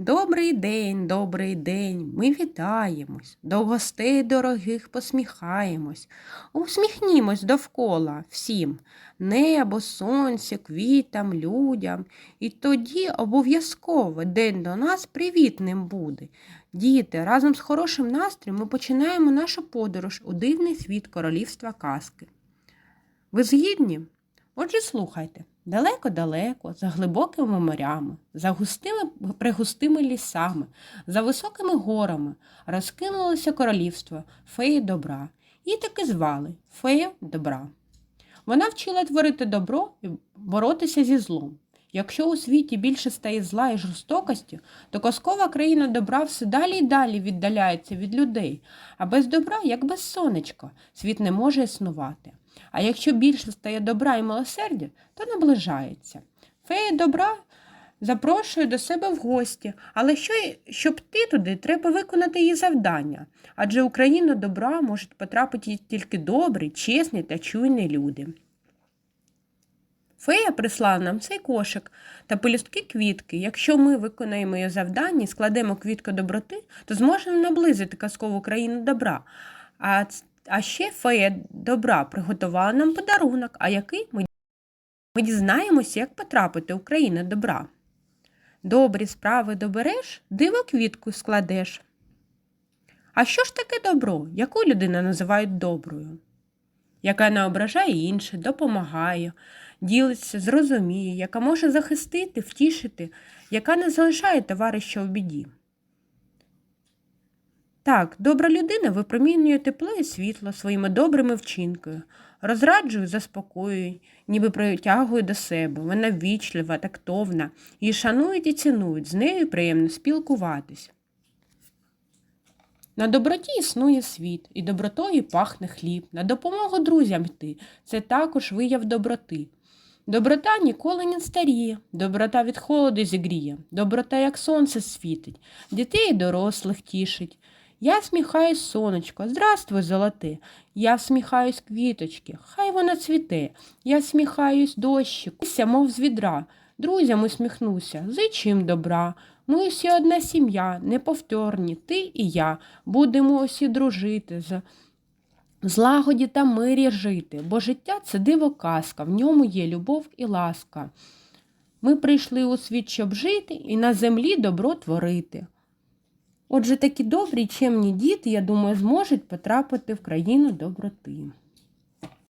Добрий день, добрий день, ми вітаємось, до гостей дорогих посміхаємось, усміхнімось довкола всім, небо, сонце, квітам, людям, і тоді обов'язково день до нас привітним буде. Діти, разом з хорошим настроєм ми починаємо нашу подорож у дивний світ королівства казки. Ви згідні? Отже, слухайте. Далеко-далеко, за глибокими морями, за густими пригустими лісами, за високими горами розкинулося королівство феї добра. Її таки звали Фея добра. Вона вчила творити добро і боротися зі злом. Якщо у світі більше стає зла і жорстокості, то казкова країна добра все далі й далі віддаляється від людей, а без добра, як без сонечка, світ не може існувати. А якщо більше стає добра і милосердя, то наближається. Фея добра запрошує до себе в гості, але що, щоб ти туди, треба виконати її завдання. Адже в країну добра можуть потрапити тільки добрі, чесні та чуйні люди. Фея прислала нам цей кошик та пелюстки квітки. Якщо ми виконаємо її завдання і складемо квітку доброти, то зможемо наблизити казкову країну добра. А а ще фея добра приготувала нам подарунок, а який ми, ми дізнаємося, як потрапити в країну добра. Добрі справи добереш, диво квітку складеш. А що ж таке добро? Яку людину називають доброю? Яка не ображає інших, допомагає, ділиться, зрозуміє, яка може захистити, втішити, яка не залишає товариша в біді. Так, добра людина випромінює тепло і світло своїми добрими вчинками, розраджує, заспокоює, ніби притягує до себе. Вона ввічлива, тактовна, її шанують і цінують, з нею приємно спілкуватись. На доброті існує світ, і добротою пахне хліб. На допомогу друзям йти це також вияв доброти. Доброта ніколи не старіє, доброта від холоду зігріє, доброта, як сонце світить, дітей і дорослих тішить. Я сміхаюсь, сонечко, здравствуй, золоте. Я всміхаюсь квіточки, хай вона цвіте. Я сміхаюсь дощику, мов з відра. Друзям усміхнуся, зичим добра. Ми усі одна сім'я, неповторні, ти і я. Будемо усі дружити, з злагоді та мирі жити, бо життя це диво казка, в ньому є любов і ласка. Ми прийшли у світ, щоб жити, і на землі добро творити. Отже, такі добрі, чемні діти, я думаю, зможуть потрапити в країну доброти.